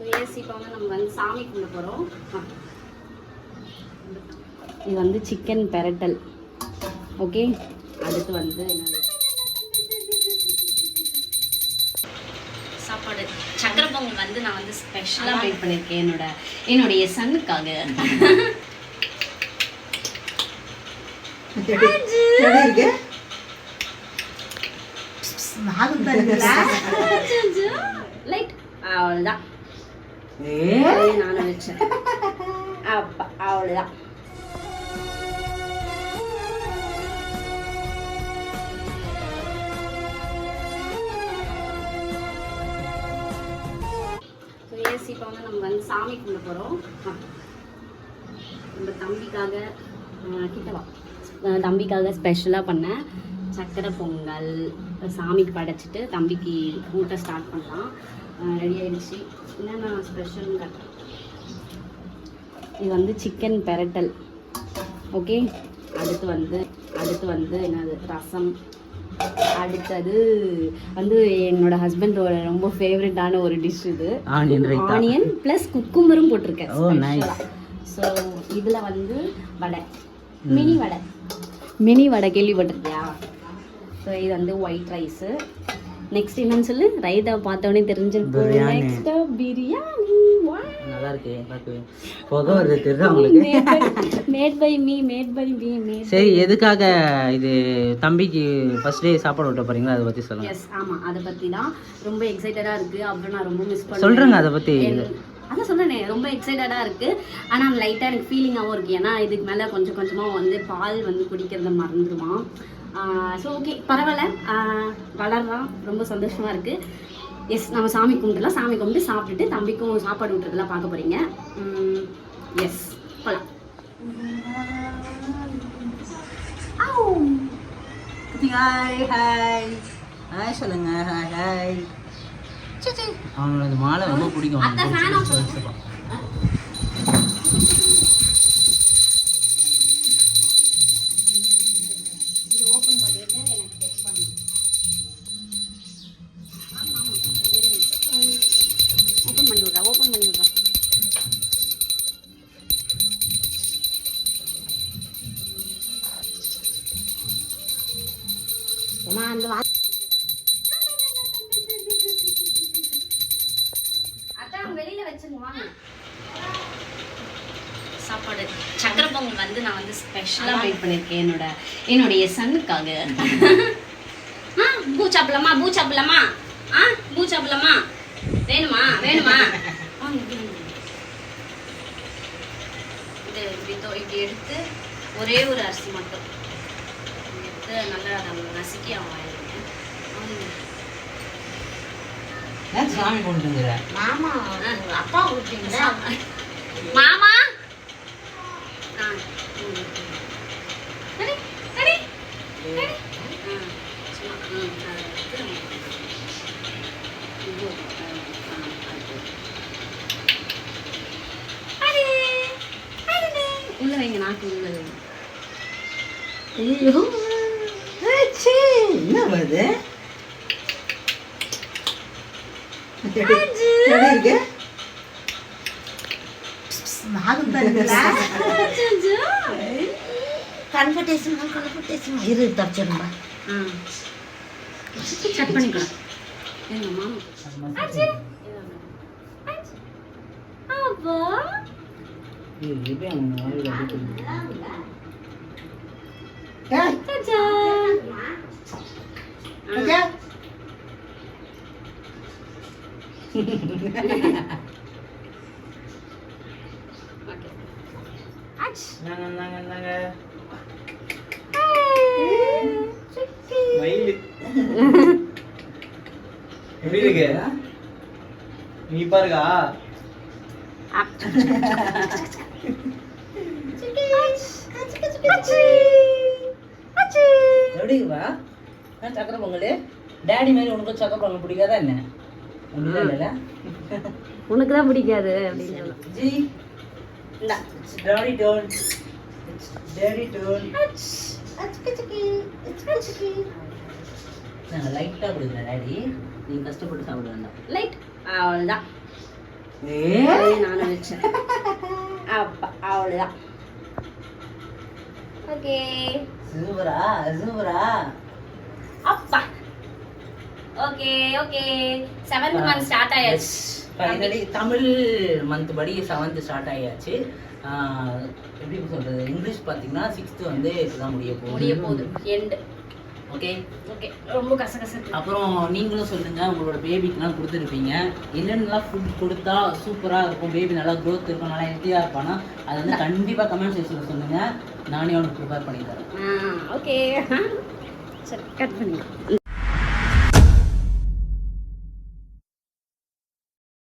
So AC இப்போ வந்து நம்ம வந்து சாமி கும்பிட போகிறோம் இது வந்து சிக்கன் பெரட்டல். ஓகே அடுத்து வந்து என்னது? சாப்பாடு. சக்கரை பொங்கல் வந்து நான் வந்து ஸ்பெஷலாக வெயிட் பண்ணியிருக்கேன் என்னோட என்னுடைய சன்னுக்காக. லைட் அவ்வளோதான் நானும் வச்சேன் அப்பா அவ்வளோதான் ஸோ இப்போ வந்து நம்ம வந்து சாமி கும்பிட போகிறோம் நம்ம தம்பிக்காக கிட்டவா தம்பிக்காக ஸ்பெஷலாக பண்ணேன் சக்கரை பொங்கல் சாமிக்கு படைச்சிட்டு தம்பிக்கு ஊட்ட ஸ்டார்ட் பண்ணலாம். ரெடி ஆயிடுச்சு. என்னென்ன ஸ்பெஷல்னு காட்டுறேன் இது வந்து சிக்கன் பெரட்டல். ஓகே அடுத்து வந்து அடுத்து வந்து என்னது? ரசம். அடுத்தது வந்து என்னோட ஹஸ்பண்டோட ரொம்ப ஃபேவரட்டான ஒரு டிஷ் இது. ஆனியன் ப்ளஸ் குக்கும்பரும் போட்டிருக்கேன் Oh. ஸோ இதில் வந்து வடை. மினி வடை. மினி வடை கேள்விப்பட்டிருக்கியா? ஸோ இது வந்து ஒயிட் ரைஸு நெக்ஸ்ட் என்னன்னு சொல்லு. ரைத்தா பார்த்தோன்னே தெரிஞ்சிருக்கும் பிரியாணி. நெக்ஸ்ட் பிரியாணி நல்லா இருக்கு பார்க்கவே. புகை வருது தெரியுதா உங்களுக்கு? Made by me made by me made சரி எதுக்காக இது தம்பிக்கு ஃபர்ஸ்ட் டே சாப்பாடு விட்ட போறீங்களா அதை பத்தி சொல்லுங்க. எஸ் ஆமாம் அதை தான். ரொம்ப எக்ஸைட்டடாக இருக்குது அப்புறம் நான் ரொம்ப மிஸ் சொல்றேங்க அதை பத்தி. அதான் சொல்றேனே ரொம்ப எக்ஸைட்டடாக இருக்குது ஆனால் லைட்டாக எனக்கு ஃபீலிங்காகவும் இருக்குது ஏன்னா இதுக்கு மேலே கொஞ்சம் கொஞ்சமாக வந்து பால் வந்து குடிக்கிறத மறந்துடுவான். ஸோ ஓகே பரவாயில்ல. வளர்றான் ரொம்ப சந்தோஷமாக இருக்குது எஸ் நம்ம சாமி கும்பிட்டுலாம். சாமி கும்பிட்டு சாப்பிட்டுட்டு தம்பிக்கும் சாப்பாடு விட்டுறதெல்லாம் பார்க்க போகிறீங்க எஸ் போகலாம் ஹாய் ஹாய். ஹாய் சொல்லுங்க ஹாய் ஹாய். அவனோட மாலை ரொம்ப பிடிக்கும். ஏமா அந்த வா அதான் வெளியில வச்சுங்க வாங்க சாப்பாடு. சக்கரை பொங்கல் வந்து நான் வந்து ஸ்பெஷலாக வெயிட் பண்ணியிருக்கேன் என்னோட என்னுடைய சன்னுக்காக. ஆ பூ சாப்பிடலாமா? பூ சாப்பிடலாமா? ஆ பூ சாப்பிடலாமா? வேணுமா? வேணுமா? இது இப்படி இப்படி எடுத்து ஒரே ஒரு அரிசி மட்டும். எடுத்து நல்லா அதை நசுக்கி அவன் வாங்கிடுங்க ஏன் சாமி கொண்டுங்கிற மாமா அப்பா விட்டீங்களா மாமா. உள்ள வைங்க நாக்கு உள்ள வைங்க. ஐயோ. ஆச்சி, என்ன வருது இருக்கு. கன்ஃபர்டேஷன் கன்ஃபர்டேஷன் இரு தச்சிருந்தா ஆ. கட் பண்ணிக்கலாம் எங்க மாமா. அச்சே. அச்சே. எப்படி இருக்கு நீ பாருக்கா எப்படி வா சக்கரை பொங்கல் டேடி மாதிரி உனக்கு சக்கரை பொங்கல் பிடிக்காதா என்ன உனக்கு தான் பிடிக்காது அப்படின்னு ஜி. நாங்கள் லைட்டாக கொடுக்குறேன் டாடி நீங்கள் கஷ்டப்பட்டு சாப்பிட வேண்டாம் லைட் அவ்வளோதான் நானும் வச்சேன். அப்பா அவ்வளோதான் ஓகே சூப்பரா சூப்பரா அப்பா. Okay okay. Seventh month start ஆயாச்சு. ஃபைனலி தமிழ் மந்த் படி செவன்த் ஸ்டார்ட் ஆயாச்சு. எப்படி சொல்றது? இங்கிலீஷ் பார்த்தீங்கன்னா சிக்ஸ்த்து வந்து இப்பதான் முடிய முடிய போகுது. போகுது எண்டு ஓகே. ஓகே. ரொம்ப கசகசப்பு அப்புறம் நீங்களும் சொல்லுங்க உங்களோட பேபிக்கெலாம் கொடுத்துருப்பீங்க. என்னென்னலாம் ஃபுட் கொடுத்தா சூப்பராக இருக்கும்? பேபி நல்லா growth இருக்கும் நல்லா ஹெல்த்தியாக இருப்பானா? அதை வந்து கண்டிப்பாக கமெண்ட் செக்ஷனில் சொல்லுங்க. நானே அவனுக்கு ப்ரிப்பேர் பண்ணி தரேன். ஓகே. சரி கட் பண்ணி